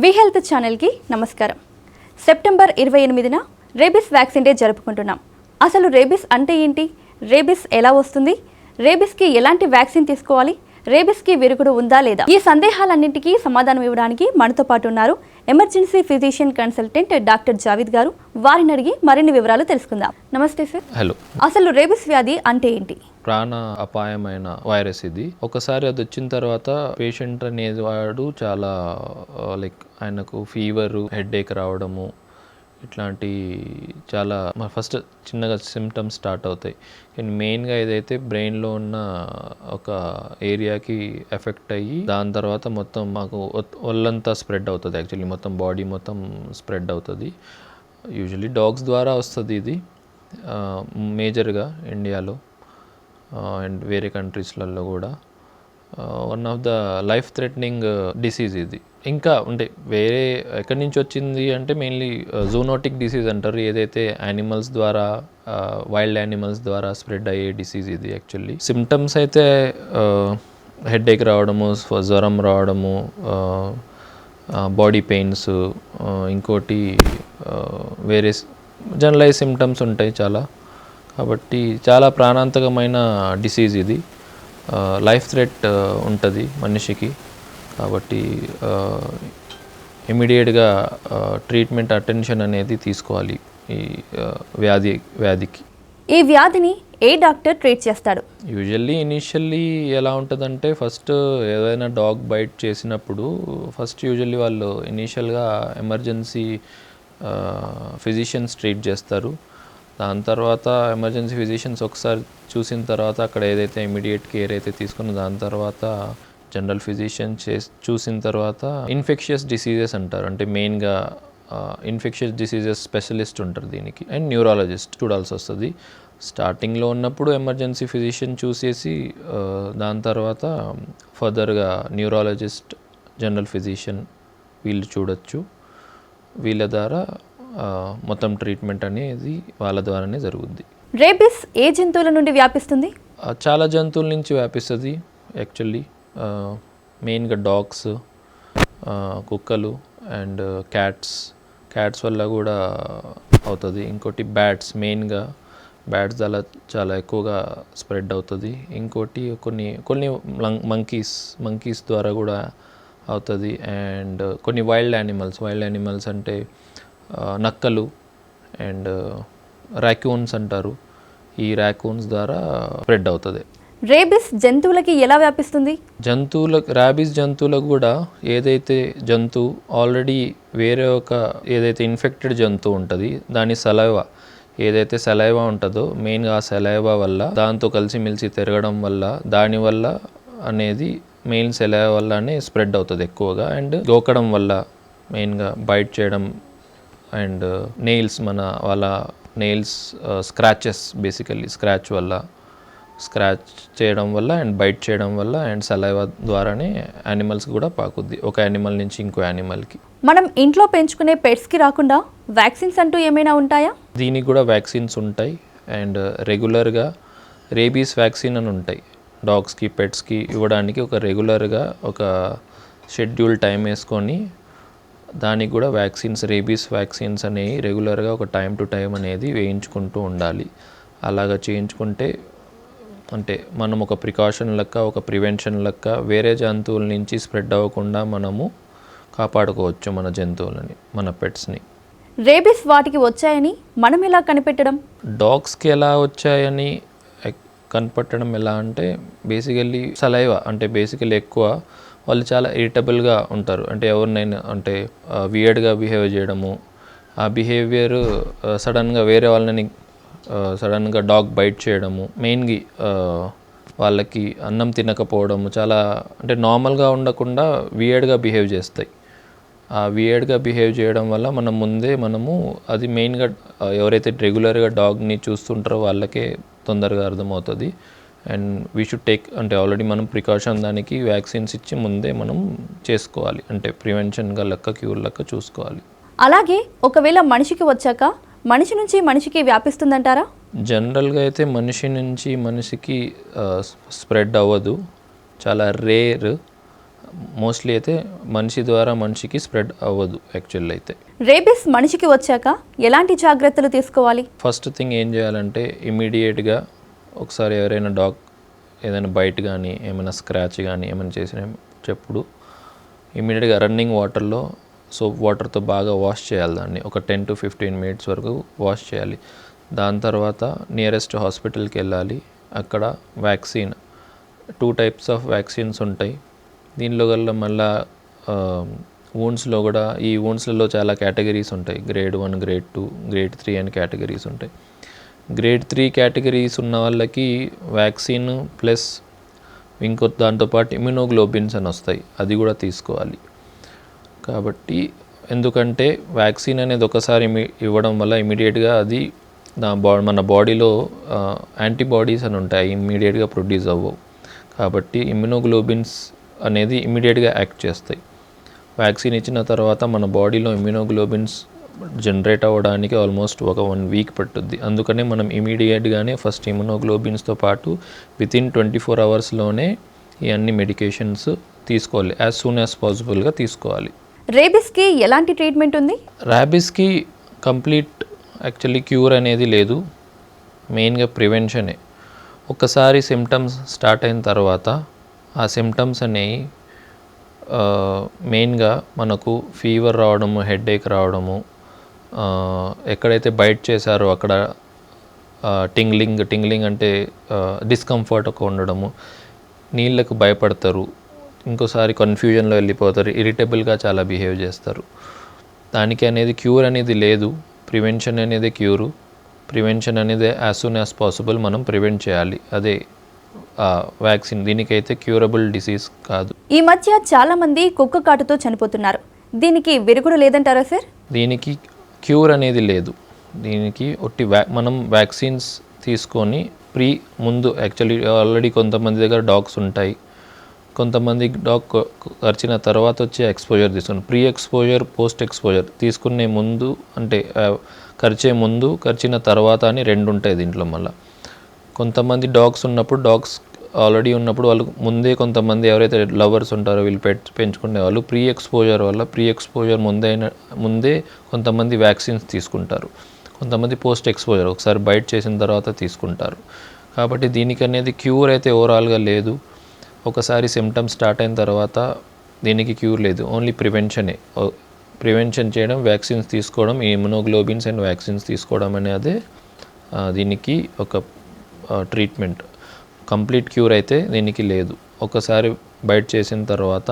వి health ఛానల్కి నమస్కారం. September ఇరవై ఎనిమిదిన రేబిస్ వ్యాక్సిన్ డే జరుపుకుంటున్నాం. అసలు రేబిస్ అంటే ఏంటి? రేబిస్ ఎలా వస్తుంది? రేబిస్కి ఎలాంటి వ్యాక్సిన్ తీసుకోవాలి? రేబిస్కి విరుగుడు ఉందా లేదా? ఈ సందేహాలన్నింటికీ సమాధానం ఇవ్వడానికి మనతో పాటు ఉన్నారు emergency physician consultant doctor Javid garu. వారిని అడిగి మరిన్ని వివరాలు తెలుసుకుందాం. నమస్తే సార్. హలో. అసలు రేబిస్ వ్యాధి అంటే ఏంటి? ప్రాణ అపాయమైన వైరస్ ఇది. ఒకసారి అది వచ్చిన తర్వాత పేషెంట్ అనేది వాడు చాలా లైక్ ఆయనకు ఫీవర్ హెడేక్ రావడము ఇట్లాంటి చాలా ఫస్ట్ చిన్నగా సిమ్టమ్స్ స్టార్ట్ అవుతాయి. కానీ మెయిన్గా ఏదైతే బ్రెయిన్లో ఉన్న ఒక ఏరియాకి ఎఫెక్ట్ అయ్యి దాని తర్వాత మొత్తం మాకు ఒళ్ళంతా స్ప్రెడ్ అవుతుంది యాక్చువల్లీ. మొత్తం బాడీ మొత్తం స్ప్రెడ్ అవుతుంది. యూజువలీ డాగ్స్ ద్వారా వస్తుంది ఇది మేజర్గా ఇండియాలో. అండ్ వేరే కంట్రీస్లలో కూడా. One of the life threatening disease ఇది. ఇంకా అంటే వేరే ఎక్కడి నుంచి వచ్చింది అంటే మెయిన్లీ జూనోటిక్ డిసీజ్ అంటారు. ఏదైతే యానిమల్స్ ద్వారా వైల్డ్ యానిమల్స్ ద్వారా స్ప్రెడ్ అయ్యే డిసీజ్ ఇది యాక్చువల్లీ సిమ్టమ్స్ అయితే హెడేక్ రావడము జ్వరం రావడము బాడీ పెయిన్స్ ఇంకోటి వేరే జనరలైజ్ సిమ్టమ్స్ ఉంటాయి చాలా. కాబట్టి చాలా ప్రాణాంతకమైన డిసీజ్ ఇది. లైఫ్ థ్రెట్ ఉంటుంది మనిషికి. కాబట్టి ఇమీడియట్గా ట్రీట్మెంట్ అటెన్షన్ అనేది తీసుకోవాలి ఈ వ్యాధి వ్యాధికి. ఈ వ్యాధిని ఏ డాక్టర్ ట్రీట్ చేస్తాడు? యూజువల్లీ ఇనిషియల్లీ ఎలా ఉంటుందంటే ఫస్ట్ ఏదైనా డాగ్ బైట్ చేసినప్పుడు ఫస్ట్ యూజువల్లీ వాళ్ళు ఇనీషియల్గా ఎమర్జెన్సీ ఫిజిషియన్స్ ట్రీట్ చేస్తారు. దాని తర్వాత ఎమర్జెన్సీ ఫిజిషియన్స్ ఒకసారి చూసిన తర్వాత అక్కడ ఏదైతే ఇమీడియట్ కేర్ అయితే తీసుకున్న దాని తర్వాత జనరల్ ఫిజిషియన్ చేసి చూసిన తర్వాత ఇన్ఫెక్షియస్ డిసీజెస్ అంటారు. అంటే మెయిన్గా ఇన్ఫెక్షియస్ డిసీజెస్ స్పెషలిస్ట్ ఉంటారు దీనికి. అండ్ న్యూరాలజిస్ట్ చూడాల్సి వస్తుంది. స్టార్టింగ్లో ఉన్నప్పుడు ఎమర్జెన్సీ ఫిజిషియన్ చూసేసి దాని తర్వాత ఫర్దర్గా న్యూరాలజిస్ట్ జనరల్ ఫిజిషియన్ వీళ్ళు చూడొచ్చు. వీళ్ళ ద్వారా మొత్తం ట్రీట్మెంట్ అనేది వాళ్ళ ద్వారానే జరుగుద్ది. రేబిస్ ఏ జంతువుల నుండి వ్యాపిస్తుంది? చాలా జంతువుల నుంచి వ్యాపిస్తుంది యాక్చువల్లీ మెయిన్గా డాగ్స్ కుక్కలు అండ్ క్యాట్స్ క్యాట్స్ వల్ల కూడా అవుతుంది. ఇంకోటి బ్యాట్స్ మెయిన్గా బ్యాట్స్ ద్వారా చాలా ఎక్కువగా స్ప్రెడ్ అవుతుంది. ఇంకోటి కొన్ని కొన్ని మంకీస్ మంకీస్ ద్వారా కూడా అవుతుంది. అండ్ కొన్ని వైల్డ్ యానిమల్స్ వైల్డ్ యానిమల్స్ అంటే నక్కలు అండ్ ర్యాక్యూన్స్ అంటారు. ఈ ర్యాక్యూన్స్ ద్వారా స్ప్రెడ్ అవుతుంది. రేబిస్ జంతువులకి ఎలా వ్యాపిస్తుంది? జంతువులకు ర్యాబీస్ జంతువులకు కూడా ఏదైతే జంతువు ఆల్రెడీ వేరే ఒక ఏదైతే ఇన్ఫెక్టెడ్ జంతువు ఉంటుంది దాని సలైవా ఏదైతే సలైవా ఉంటుందో మెయిన్గా ఆ సలైవా వల్ల దాంతో కలిసిమెలిసి తిరగడం వల్ల దానివల్ల అనేది మెయిన్ సెలైవా వల్లనే స్ప్రెడ్ అవుతుంది ఎక్కువగా. అండ్ గోకడం వల్ల మెయిన్గా బైట్ చేయడం అండ్ నెయిల్స్ మన వాళ్ళ నెయిల్స్ స్క్రాచెస్ బేసికల్లీ స్క్రాచ్ వల్ల స్క్రాచ్ చేయడం వల్ల అండ్ బైట్ చేయడం వల్ల అండ్ సలైవా ద్వారానే యానిమల్స్ కూడా పాకుద్ది. ఒక యానిమల్ నుంచి ఇంకో యానిమల్కి మనం ఇంట్లో పెంచుకునే పెట్స్కి రాకుండా వ్యాక్సిన్స్ అంటూ ఏమైనా ఉంటాయా? దీనికి కూడా వ్యాక్సిన్స్ ఉంటాయి. అండ్ రెగ్యులర్గా రేబీస్ వ్యాక్సిన్ అని ఉంటాయి. డాగ్స్కి పెట్స్కి ఇవ్వడానికి ఒక రెగ్యులర్గా ఒక షెడ్యూల్ టైం వేసుకొని దానికి కూడా వ్యాక్సిన్స్ రేబీస్ వ్యాక్సిన్స్ అనేవి రెగ్యులర్గా ఒక టైం టు టైం అనేది వేయించుకుంటూ ఉండాలి. అలాగా చేయించుకుంటే అంటే మనం ఒక ప్రికాషన్ లెక్క ఒక ప్రివెన్షన్ లెక్క వేరే జంతువుల నుంచి స్ప్రెడ్ అవ్వకుండా మనము కాపాడుకోవచ్చు మన జంతువులని మన పెట్స్ని. రేబిస్ వాటికి వచ్చాయని మనం ఎలా కనిపెట్టడం? డాగ్స్కి ఎలా వచ్చాయని కనిపెట్టడం ఎలా అంటే బేసికల్లీ సలైవా అంటే బేసికల్లీ ఎక్కువ వాళ్ళు చాలా ఇరిటబుల్గా ఉంటారు. అంటే ఎవరినైనా అంటే వియర్డ్గా బిహేవ్ చేయడము ఆ బిహేవియర్ సడన్గా వేరే వాళ్ళని సడన్గా డాగ్ బైట్ చేయడము మెయిన్గా వాళ్ళకి అన్నం తినకపోవడము చాలా అంటే నార్మల్గా ఉండకుండా వియర్డ్గా బిహేవ్ చేస్తాయి. ఆ వియర్డ్గా బిహేవ్ చేయడం వల్ల మనం ముందే మనము అది మెయిన్గా ఎవరైతే రెగ్యులర్గా డాగ్ని చూస్తుంటారో వాళ్ళకే తొందరగా అర్థమవుతుంది. అండ్ వీ షుడ్ టేక్ అంటే ఆల్రెడీ మనం ప్రికాషన్ దానికి వ్యాక్సిన్స్ ఇచ్చి ముందే మనం చేసుకోవాలి. అంటే ప్రివెన్షన్గా లెక్క క్యూర్ లెక్క చూసుకోవాలి. అలాగే ఒకవేళ మనిషికి వచ్చాక మనిషి నుంచి మనిషికి వ్యాపిస్తుందంటారా? జనరల్గా అయితే మనిషి నుంచి మనిషికి స్ప్రెడ్ అవ్వదు. చాలా రేర్ మోస్ట్లీ అయితే మనిషి ద్వారా మనిషికి స్ప్రెడ్ అవ్వదు యాక్చువల్ అయితే. రేబిస్ మనిషికి వచ్చాక ఎలాంటి జాగ్రత్తలు తీసుకోవాలి? ఫస్ట్ థింగ్ ఏం చేయాలంటే ఇమీడియట్గా ఒకసారి ఎవరైనా డాగ్ ఏదైనా బైట్ కానీ ఏమైనా స్క్రాచ్ కానీ ఏమైనా చేసిన చెప్పుడు ఇమీడియట్గా రన్నింగ్ వాటర్లో సోప్ వాటర్తో బాగా వాష్ చేయాలి దాన్ని. ఒక టెన్ టు ఫిఫ్టీన్ మినిట్స్ వరకు వాష్ చేయాలి. దాని తర్వాత నియరెస్ట్ హాస్పిటల్కి వెళ్ళాలి. అక్కడ vaccine two types of vaccines ఉంటాయి. దీనిలో గల్లా మళ్ళా వూన్స్లో కూడా ఈ వూన్స్లలో చాలా కేటగిరీస్ ఉంటాయి. Grade one grade two grade three అని కేటగిరీస్ ఉంటాయి. గ్రేడ్ త్రీ కేటగిరీస్ ఉన్న వాళ్ళకి వ్యాక్సిన్ ప్లస్ ఇంకో దాంతోపాటు ఇమ్యునోగ్లోబిన్స్ అని వస్తాయి. అది కూడా తీసుకోవాలి. కాబట్టి ఎందుకంటే వ్యాక్సిన్ అనేది ఒకసారి ఇవ్వడం వల్ల ఇమీడియట్గా అది నా బా మన బాడీలో యాంటీబాడీస్ అని ఉంటాయి. ఇమ్మీడియట్గా ప్రొడ్యూస్ అవ్వవు. కాబట్టి ఇమ్యునోగ్లోబిన్స్ అనేది ఇమీడియట్గా యాక్ట్ చేస్తాయి. వ్యాక్సిన్ ఇచ్చిన తర్వాత మన బాడీలో ఇమ్యునోగ్లోబిన్స్ జనరేట్ అవ్వడానికి ఆల్మోస్ట్ ఒక వన్ వీక్ పట్టుద్ది. అందుకనే మనం ఇమీడియట్గానే ఫస్ట్ ఇమ్యునోగ్లోబిన్స్తో పాటు విత్ ఇన్ ట్వంటీ ఫోర్ అవర్స్లోనే ఈ అన్ని మెడికేషన్స్ తీసుకోవాలి. యాజ్ సూన్ యాజ్ పాసిబుల్గా తీసుకోవాలి. రేబిస్కి ఎలాంటి ట్రీట్మెంట్ ఉంది? ర్యాబిస్కి కంప్లీట్ యాక్చువల్లీ క్యూర్ అనేది లేదు. మెయిన్గా ప్రివెన్షనే ఒకసారి సిమ్టమ్స్ స్టార్ట్ అయిన తర్వాత ఆ సిమ్టమ్స్ అనేవి మెయిన్గా మనకు ఫీవర్ రావడము హెడేక్ రావడము ఎక్కడైతే బైట్ చేశారో అక్కడ టింగ్లింగ్ టింగ్లింగ్ అంటే డిస్కంఫర్ట్ ఒక ఉండడము. నీళ్ళకు భయపడతారు. ఇంకోసారి కన్ఫ్యూజన్లో వెళ్ళిపోతారు. ఇరిటబుల్గా చాలా బిహేవ్ చేస్తారు. దానికి అనేది క్యూర్ అనేది లేదు. ప్రివెన్షన్ అనేది క్యూరు ప్రివెన్షన్ అనేది యాజ్ సూన్ యాజ్ పాసిబుల్ మనం ప్రివెంట్ చేయాలి. అదే వ్యాక్సిన్ దీనికైతే క్యూరబుల్ డిసీజ్ కాదు. ఈ మధ్య చాలా మంది కుక్క కాటుతో చనిపోతున్నారు. దీనికి విరుగుడు లేదంటారా సార్? దీనికి క్యూర్ అనేది లేదు. దీనికి ఒట్టి వ్యా మనం వ్యాక్సిన్స్ తీసుకొని ప్రీ ముందు యాక్చువల్లీ ఆల్రెడీ కొంతమంది దగ్గర డాగ్స్ ఉంటాయి. కొంతమంది డాగ్ కరిచిన తర్వాత వచ్చే ఎక్స్పోజర్ తీసుకుని ప్రీ ఎక్స్పోజర్ పోస్ట్ ఎక్స్పోజర్ తీసుకునే ముందు అంటే ఖర్చే కరిచే ముందు కరిచిన తర్వాత అని రెండు ఉంటాయి దీంట్లో మళ్ళీ. కొంతమంది డాగ్స్ ఉన్నప్పుడు డాగ్స్ ఆల్రెడీ ఉన్నప్పుడు వాళ్ళు ముందే కొంతమంది ఎవరైతే లవర్స్ ఉంటారో వీళ్ళు పెట్ పెంచుకునే వాళ్ళు ప్రీ ఎక్స్పోజర్ వల్ల ప్రీ ఎక్స్పోజర్ ముందే ముందే కొంతమంది వ్యాక్సిన్స్ తీసుకుంటారు. కొంతమంది పోస్ట్ ఎక్స్పోజర్ ఒకసారి బైట్ చేసిన తర్వాత తీసుకుంటారు. కాబట్టి దీనికి అనేది క్యూర్ అయితే ఓవరాల్గా లేదు. ఒకసారి సిమ్టమ్స్ స్టార్ట్ అయిన తర్వాత దీనికి క్యూర్ లేదు. ఓన్లీ ప్రివెన్షనే ప్రివెన్షన్ చేయడం వ్యాక్సిన్స్ తీసుకోవడం ఈ ఇమ్యునోగ్లోబిన్స్ అండ్ వ్యాక్సిన్స్ తీసుకోవడం అనేది దీనికి ఒక ట్రీట్మెంట్ కంప్లీట్ క్యూర్ అయితే దీనికి లేదు. ఒకసారి బైట్ చేసిన తర్వాత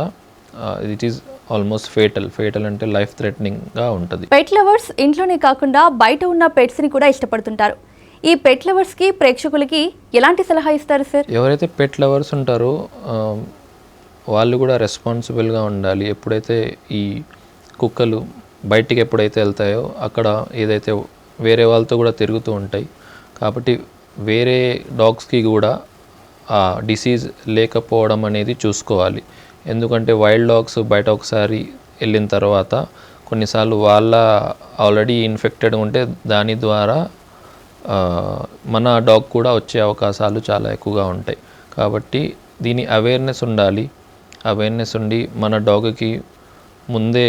it is almost fatal fatal అంటే లైఫ్ థ్రెటనింగ్గా ఉంటుంది. పెట్ లవర్స్ ఇంట్లోనే కాకుండా బయట ఉన్న పెట్స్ని కూడా ఇష్టపడుతుంటారు. ఈ పెట్ లవర్స్కి ప్రేక్షకులకి ఎలాంటి సలహా ఇస్తారు సార్ ఎవరైతే పెట్ లవర్స్ ఉంటారో వాళ్ళు కూడా రెస్పాన్సిబుల్గా ఉండాలి. ఎప్పుడైతే ఈ కుక్కలు బయటికి ఎప్పుడైతే వెళ్తాయో అక్కడ ఏదైతే వేరే వాళ్ళతో కూడా తిరుగుతూ ఉంటాయి. కాబట్టి వేరే డాగ్స్కి కూడా డిసీజ్ లేకపోవడం అనేది చూసుకోవాలి. ఎందుకంటే వైల్డ్ డాగ్స్ బయట ఒకసారి వెళ్ళిన తర్వాత కొన్నిసార్లు వాళ్ళ ఆల్రెడీ ఇన్ఫెక్టెడ్ ఉంటే దాని ద్వారా మన డాగ్ కూడా వచ్చే అవకాశాలు చాలా ఎక్కువగా ఉంటాయి. కాబట్టి దీని అవేర్నెస్ ఉండాలి. అవేర్నెస్ ఉండి మన డాగ్కి ముందే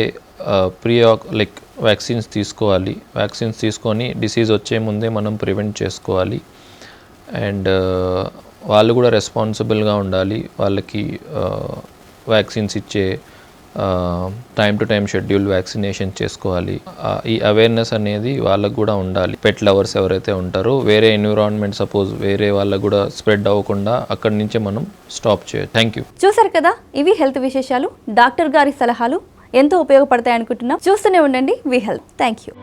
ప్రీ లైక్ వ్యాక్సిన్స్ తీసుకోవాలి. వ్యాక్సిన్స్ తీసుకొని డిసీజ్ వచ్చే ముందే మనం ప్రివెంట్ చేసుకోవాలి. అండ్ వాళ్ళు కూడా రెస్పాన్సిబుల్గా ఉండాలి. వాళ్ళకి వ్యాక్సిన్స్ ఇచ్చే time to time schedule vaccination చేసుకోవాలి. ఈ అవేర్నెస్ అనేది వాళ్ళకు కూడా ఉండాలి. పెట్ లవర్స్ ఎవరైతే ఉంటారో వేరే ఎన్విరాన్మెంట్ సపోజ్ వేరే వాళ్ళకు కూడా స్ప్రెడ్ అవ్వకుండా అక్కడి నుంచే మనం స్టాప్ చేయాలి థ్యాంక్ యూ చూసారు కదా? ఇవి హెల్త్ విశేషాలు. డాక్టర్ గారి సలహాలు ఎంతో ఉపయోగపడతాయి అనుకుంటున్నాం చూస్తూనే ఉండండి వి హెల్త్ థ్యాంక్ యూ